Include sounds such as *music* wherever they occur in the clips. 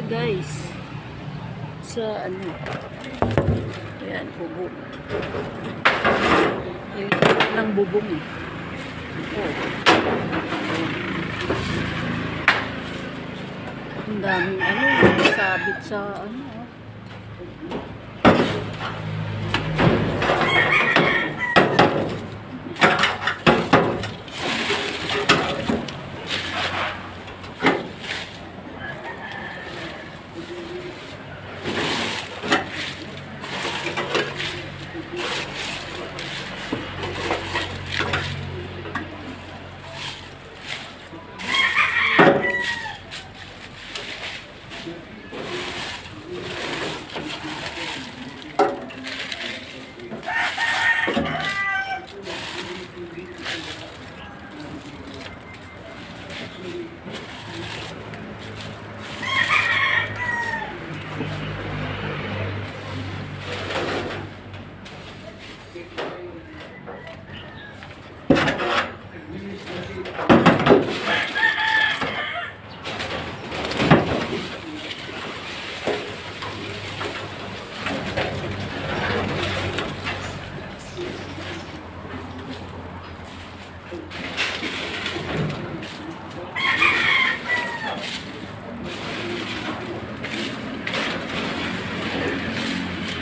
siya guys. Sa ano. Ayan, bubong. Ilipat ng bubong eh. Oh. Ang daming ano, sabit sa ano. Oh.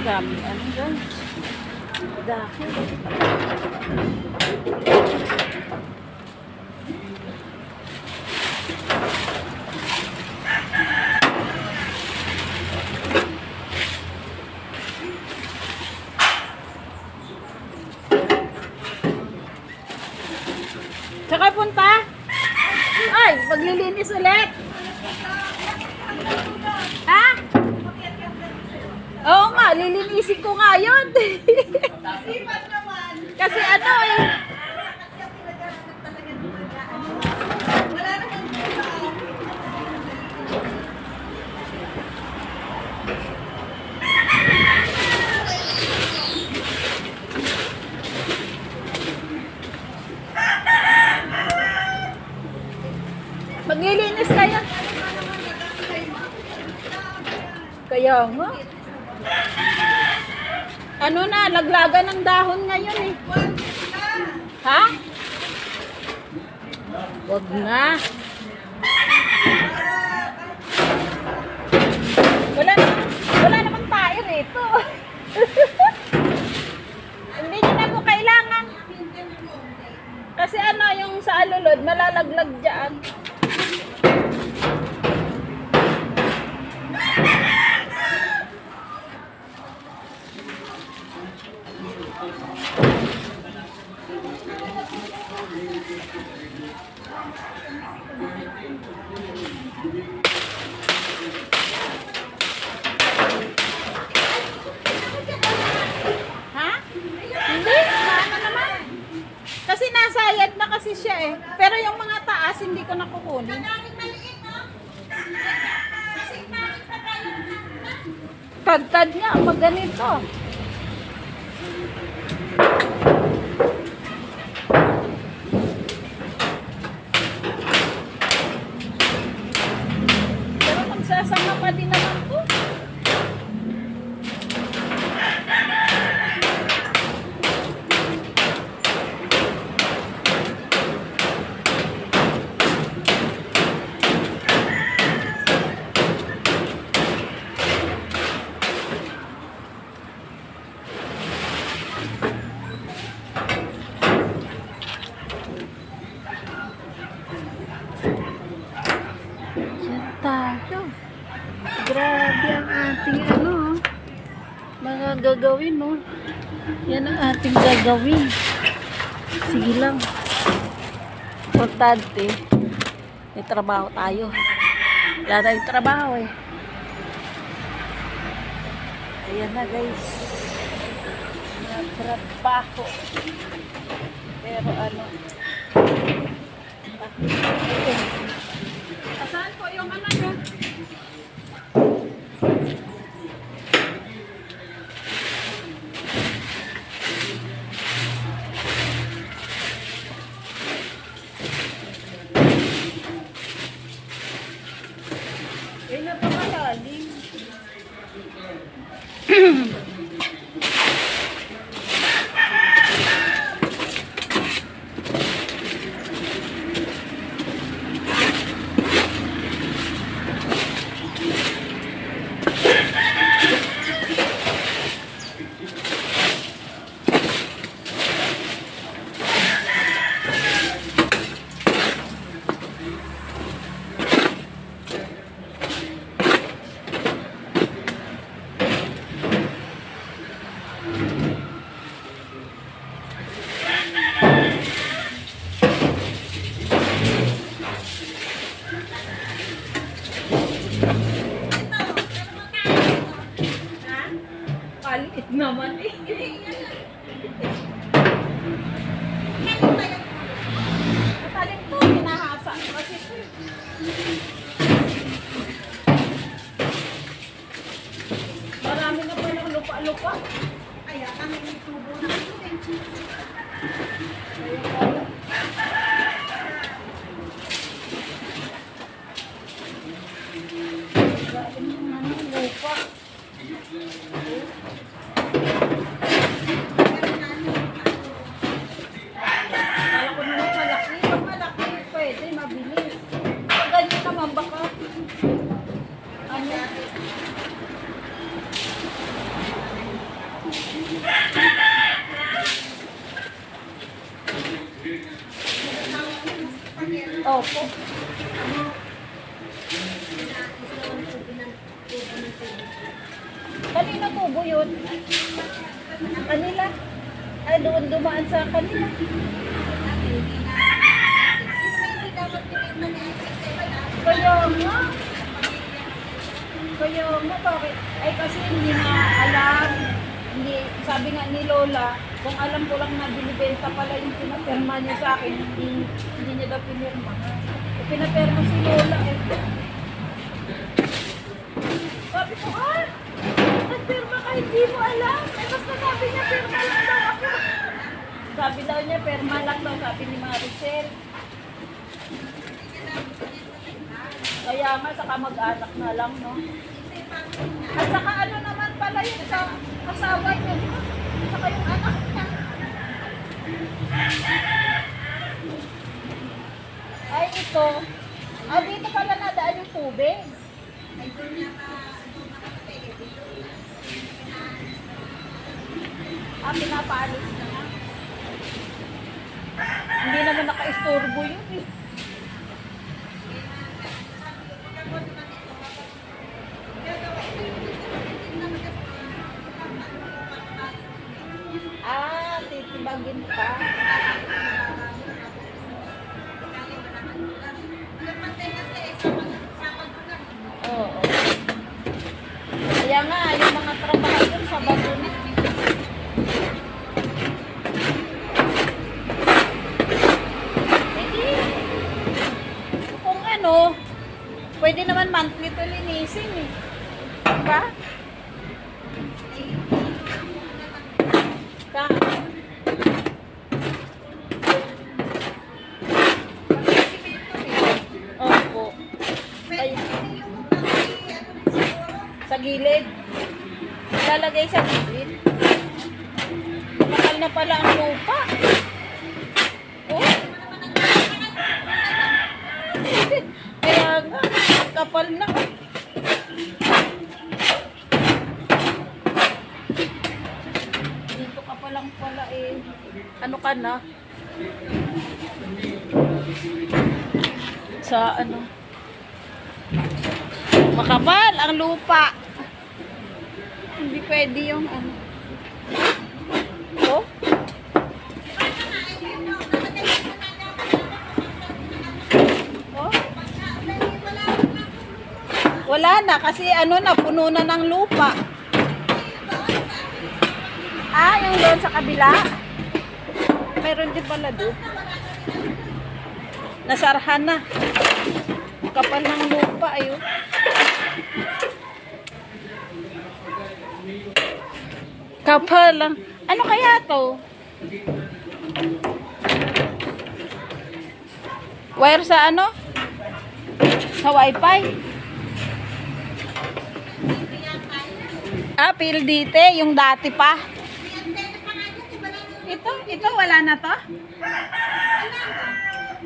Dami ano guys. Dahil. Tsaka punta. Ay, maglilinis ulit. Ha? Oo nga, lilinisin ko nga yun. *laughs* Kasi ano eh. Maglilinis kayo. Kaya nga. Ano na, laglagan ng dahon ngayon eh. Ha? Wag na. Wala na, wala namang tayo rito. *laughs* Hindi nyo na po kailangan. Kasi ano, yung sa alulod, malalaglag dyan. Ha? Hindi, ano naman. Kasi nasayad na kasi siya eh. Pero yung mga taas, hindi ko nakukunin. Kadkad nga, pag ganito. Pero magsasama pa din naman to. Yan tayo. Grabe ang ating ano, mga gagawin, no? Yan ang ating gagawin. Sige lang. Importante, may trabaho tayo. Wala tayong trabaho, eh. Ayan na, guys. Nagtrabaho. Pero ano, Saan Eh, पालू इतना मन नहीं Kanina tubo yun. Kanila. Ay, doon dumaan sa kanila. Kaya nga. Kaya nga, bakit? Ay, kasi hindi na alam. Hindi, sabi nga ni Lola, kung alam ko lang na binibenta pala yung pinapirma niya sa akin, hindi, hindi niya daw pinirma. Pinapirma si Lola eh. Sabi ko, ah, nagpirma ka, hindi mo alam. Eh, basta sabi niya, pirma lang daw ako. Sabi daw niya, pirma lang daw, sabi ni Maricel. Kaya nga, saka mag-anak na lang, no? At saka ano naman pala yun sa asawa niya? Saka yung anak niya. Ay, ito. Ah, dito pala nadaan yung tubig. Ah, pinapaalis na nga. Hindi naman naka-istorbo yun eh. Ah, titibagin pa. Pwede naman monthly to linisin eh. Diba? Ka Opo. Ay, sa gilid. Lalagay sa gilid. Mahal na pala ang lupa. Oh. Kaya nga, ang kapal na. Dito ka pa lang pala eh. Ano ka na? Sa ano? Makapal ang lupa. Hindi pwede yung ano. Wala na kasi ano na puno na ng lupa. Ah, yung doon sa kabila. Meron din pala doon. Nasarhan na. Kapal ng lupa ayun. Kapal lang. Ano kaya to? Wire sa ano? Sa wifi? Ah, PLDT, yung dati pa. Ito, ito, wala na to?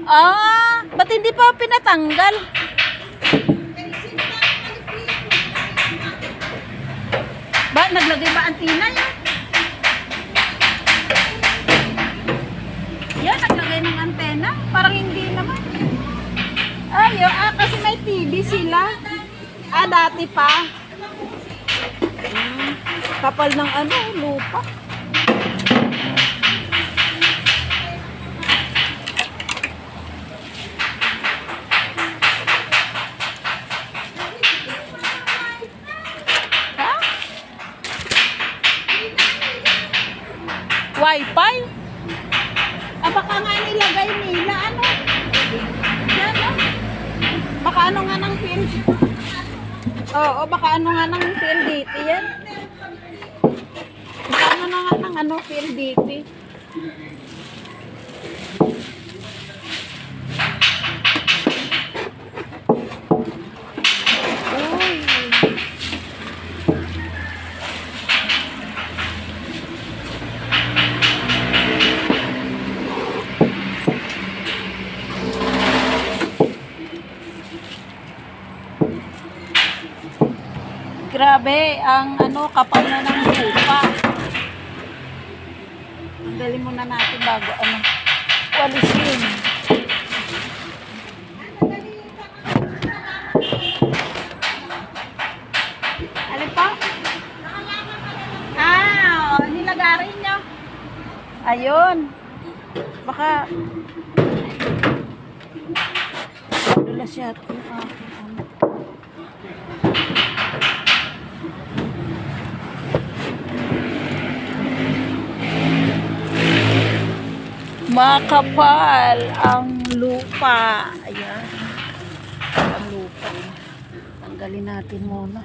Ah, ba't hindi pa pinatanggal? Ba, naglagay ba antina yun? Yan, naglagay ng antena. Parang hindi naman. Ay, oh, ah, kasi may TV sila. Ah, dati pa. Kapal ng ano, lupa. Wi-Fi? Ah, baka nga nilagay nila, ano? Yan, oh. Baka ano nga ng pin? Oo, baka ano nga ng PLDT yan. Nga ng ano, PLDT. Uy. Grabe, ang ano, kapal na ng lupa. Tanggalin muna natin bago ano, walisin. Alin pa? Ah, oh, nilagarin nyo. Ayun. Baka Dulas yata yung aking ano. Makapal ang lupa. Ayan. Ang lupa. Tanggalin natin muna.